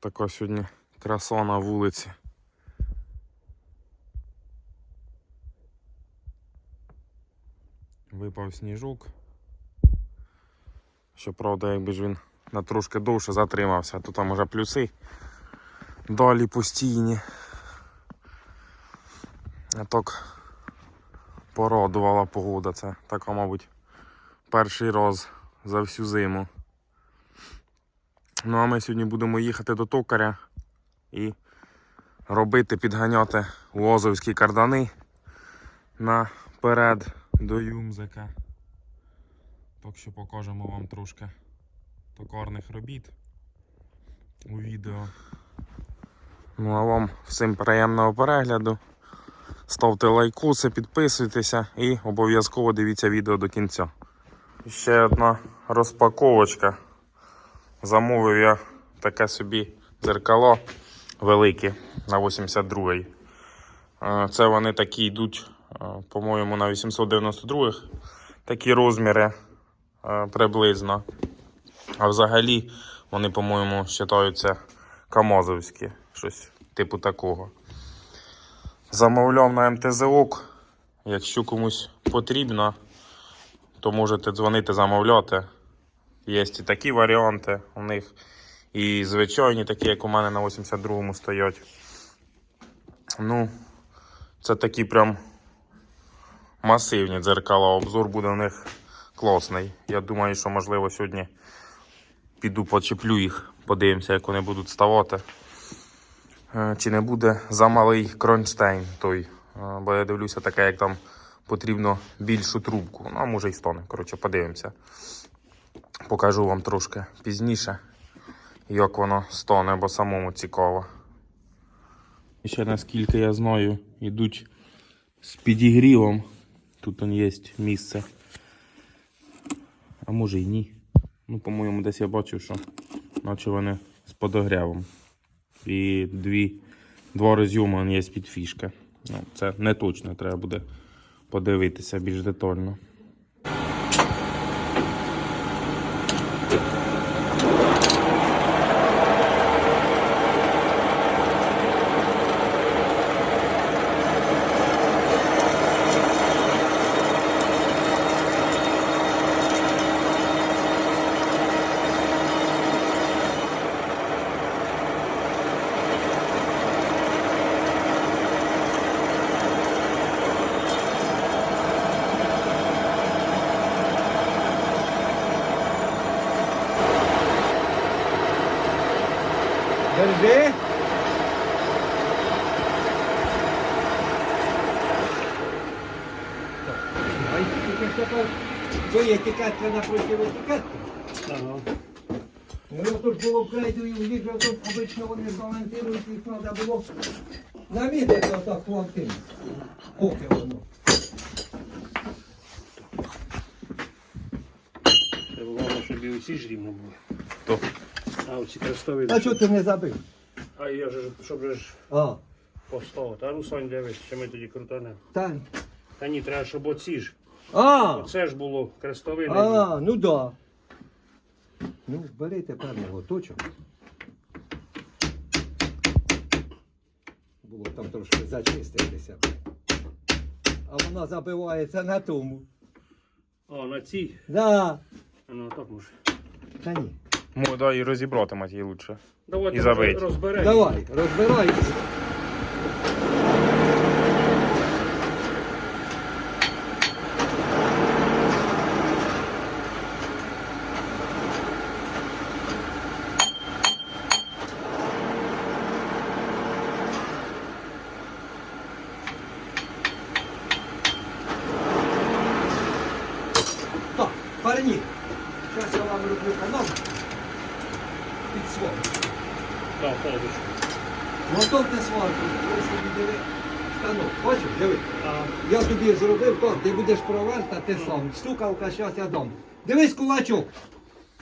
Така сьогодні краса на вулиці. Випав сніжок. Щоправда, якби ж він на трошки довше затримався, то там уже плюси. Далі постійні. А так порадувала погода. Це така, мабуть, перший раз за всю зиму. Ну а ми сьогодні будемо їхати до токаря і робити, підганяти лозовські кардани наперед до Юмзика. Так що покажемо вам трошки токарних робіт у відео. Ну а вам всім приємного перегляду. Ставте лайкуси, підписуйтеся і обов'язково дивіться відео до кінця. Ще одна розпаковочка. Замовив я таке собі дзеркало велике на 82-й. Е, Це вони такі йдуть, е, по-моєму, на 892-х. Такі розміри е, приблизно. А взагалі вони, по-моєму, вважаються камазовські, щось типу такого. Замовляв на МТЗОК. Якщо комусь потрібно, то можете дзвонити, замовляти. Є і такі варіанти у них. І звичайні, такі, як у мене на 82-му стоять. Ну, це такі прям масивні дзеркала. Обзор буде у них класний. Я думаю, що можливо сьогодні піду почеплю їх, подивимося, як вони будуть ставати. Е, Чи не буде замалий кронштейн той. Е, Бо я дивлюся, таке, як там потрібно більшу трубку. Ну, а може і стане. Коротше, подивимося. Покажу вам трошки пізніше, як воно стане, бо самому цікаво. І ще наскільки я знаю, йдуть з підігрівом. Тут є місце. А може і ні. Ну, по-моєму, десь я бачив, що наче вони з подогрівом. І дві, два роз'єми он є під фішки. Ну, це не точно, треба буде подивитися більш детально. Держи. А так, є етикетка напроти етикетки. Ага. Ну, тут було в крейдові в тут обично вони балансирують, їх треба було намітити отак плантин. Поки воно. Це головне, щоб і оці ж рівно були. То. А оці крестові. А чого ти не забив? А я ж, щоб же ж А, поставити. А Руслан дивись, що ми тоді крутане. та. Та ні, треба, щоб оці ж. А, Оце ж було крестовини. а, ну да. Ну, бери тепер його точок. Було там трошки зачиститися. А вона забивається на тому. О, на цій. Да. Ну так може. Та ні. Мо, да, і розібрати мать її лучше. Давайте І забить. розберемо. Давай, розбирайся. Так, парні, зараз я вам роблю канал під свого. Так, полочку. Готовте сварку, ось диви станок. Бачиш, диви. Я тобі зробив так, ти будеш провертати сам. Стукавка, зараз я дам. Дивись кулачок.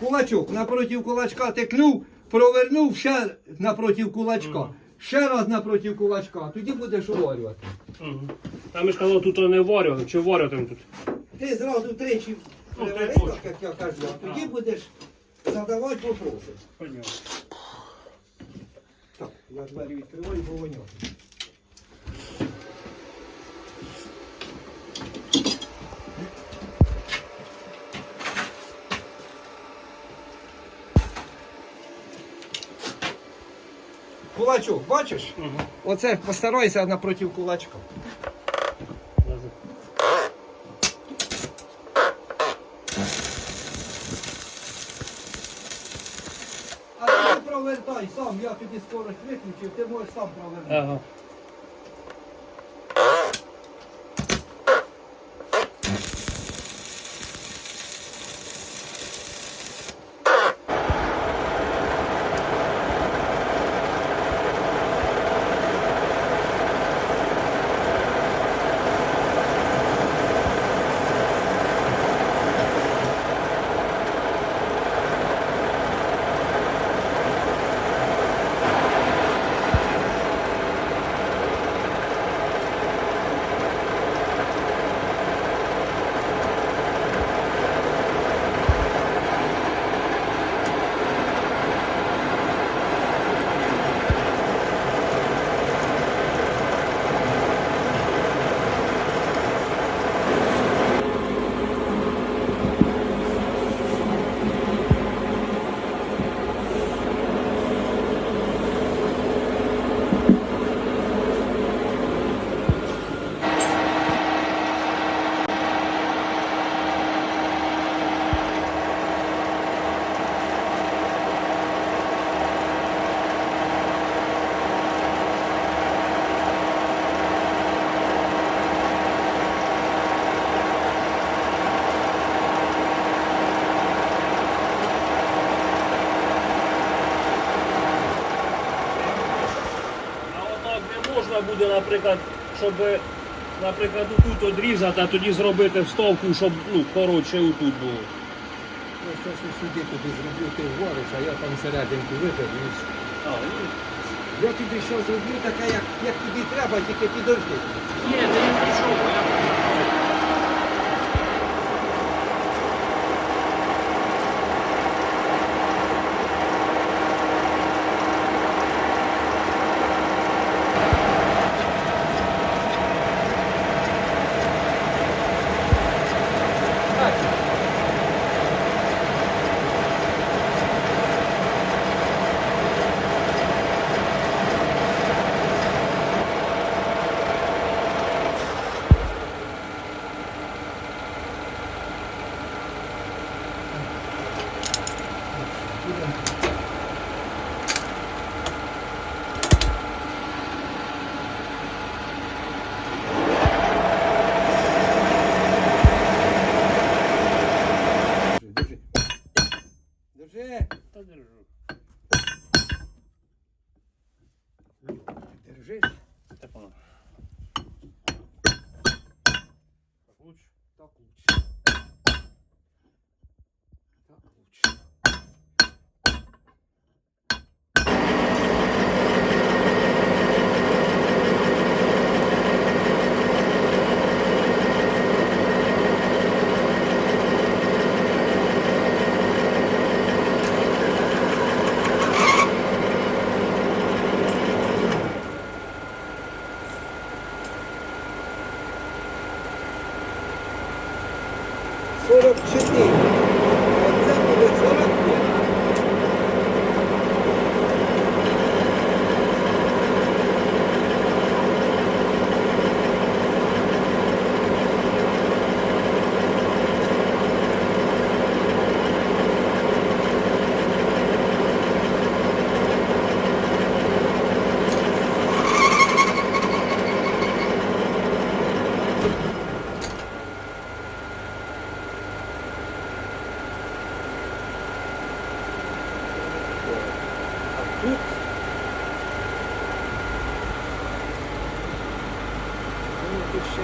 Кулачок. Напроти кулачка тикнув, провернув ще напроти кулачка. Ще раз напроти кулачка. Тоді будеш уварювати. угу. Там ж казав, тут не варювали, чи варювати тут? Ти зразу тричі Ну, ти точно. як я кажу, а тоді будеш задавати вопроси. Понятно. Я двері відкриваю, бо воню. Кулачок, бачиш? Угу. Оце постарайся напротив кулачка. А ти провертай сам, я тобі скорость виключив, ти можеш сам провернути. Ага. А отак не можна буде, наприклад, щоб, наприклад, тут одрізати, а тоді зробити вставку, щоб ну, коротше отут було. Це що сюди тобі зроблю, ти вгориш, а я там серединку виберу. Ну, Я тобі що зроблю таке, як, як тобі треба, тільки підожди. Ні, не нічого.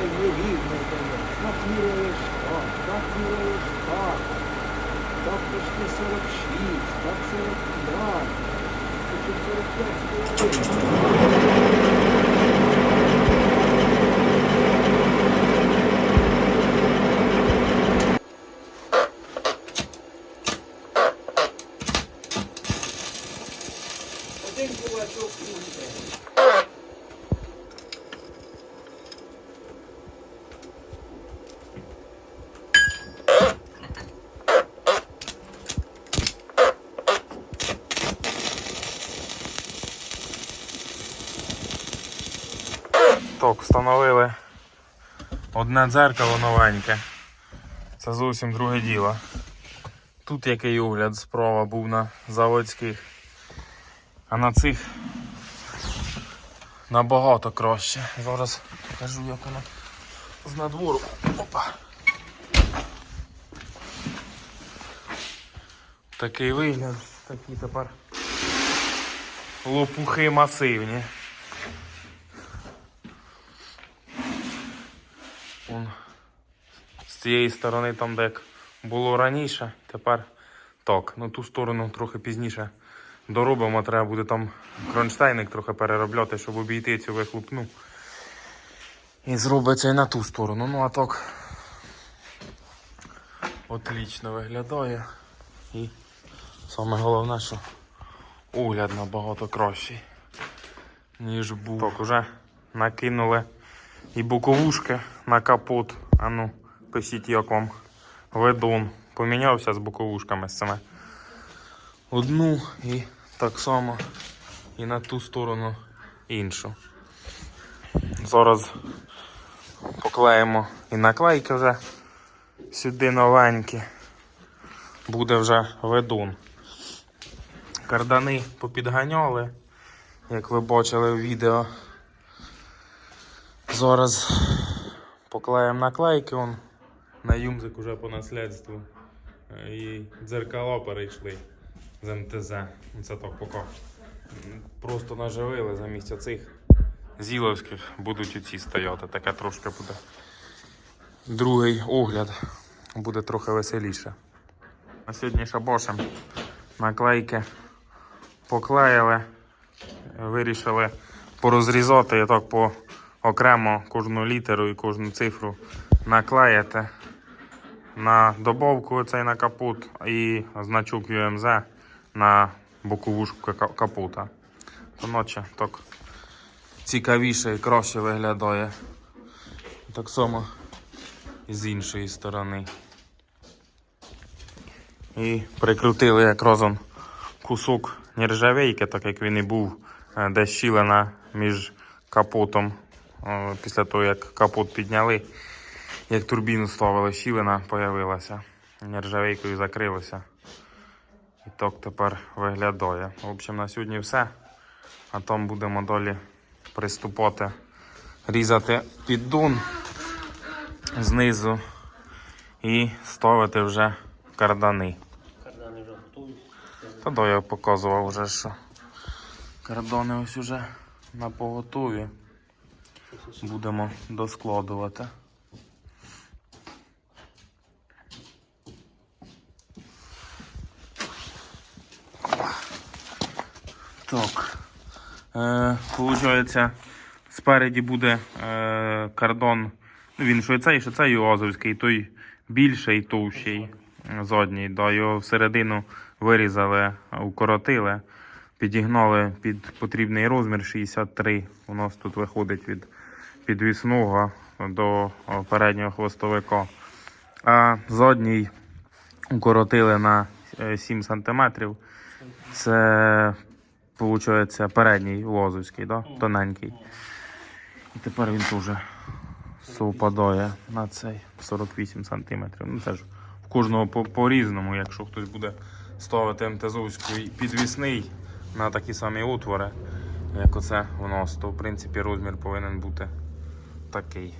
Ну, тут ще є рівно. Так так, міряєш так. Так почти 46, так 45. Хочу 45 хвилин. Один кулачок буде. Так, встановили одне дзеркало новеньке. Це зовсім друге діло. Тут який огляд справа був на заводських. А на цих набагато краще. Зараз покажу, як воно з надвору. Опа. Такий вигляд, такі тепер лопухи масивні. Вон, з цієї сторони, там де як було раніше, тепер так. Ну ту сторону трохи пізніше доробимо. Треба буде там кронштейник трохи переробляти, щоб обійти цю вихлопну. І зробиться і на ту сторону. Ну а так отлично виглядає. І саме головне, що огляд набагато кращий, ніж був. Так, уже накинули і боковушки на капот. А ну, пишіть, як вам ведун. Помінявся з боковушками з цими. Одну і так само і на ту сторону іншу. Зараз поклеїмо і наклейки вже сюди новенькі. Буде вже ведун. Кардани попідганяли, як ви бачили в відео. Зараз поклеїмо наклейки он на юмзик уже по наслідству. Е, І дзеркала перейшли з МТЗ. Це так поки. Просто наживили замість оцих зіловських будуть оці стояти. Таке трошки буде. Другий огляд буде трохи веселіше. На сьогодні шабошем наклейки поклеїли, вирішили порозрізати і так по окремо кожну літеру і кожну цифру наклеїти на добовку цей на капут і значок UMZ на боковушку ка- капута. То ночі так цікавіше і краще виглядає. Так само і з іншої сторони. І прикрутили якраз он кусок нержавейки, так як він і був е, десь щілина між капотом. Е, Після того, як капот підняли, як турбіну ставили, щілина появилася. Нержавейкою закрилося. І так тепер виглядає. В общем, на сьогодні все. А там будемо далі приступати різати піддон знизу і ставити вже кардани. Кардани вже готові. Та да, я показував вже, що кардони ось уже на поготові. Будемо доскладувати. Так. Е, получається, спереді буде е, кардон. Ну, він що цей, що цей Азовський, той більший, товщий задній. Да, його всередину вирізали, укоротили, підігнали під потрібний розмір 63. У нас тут виходить від підвісного до переднього хвостовика. А задній укоротили на е, 7 см. Це, виходить, передній лозовський, да? тоненький. І тепер він теж совпадає на цей 48 см. Ну це ж в кожного по- по-різному, якщо хтось буде ставити МТЗовський підвісний на такі самі отвори, як оце у нас, то в принципі розмір повинен бути такий.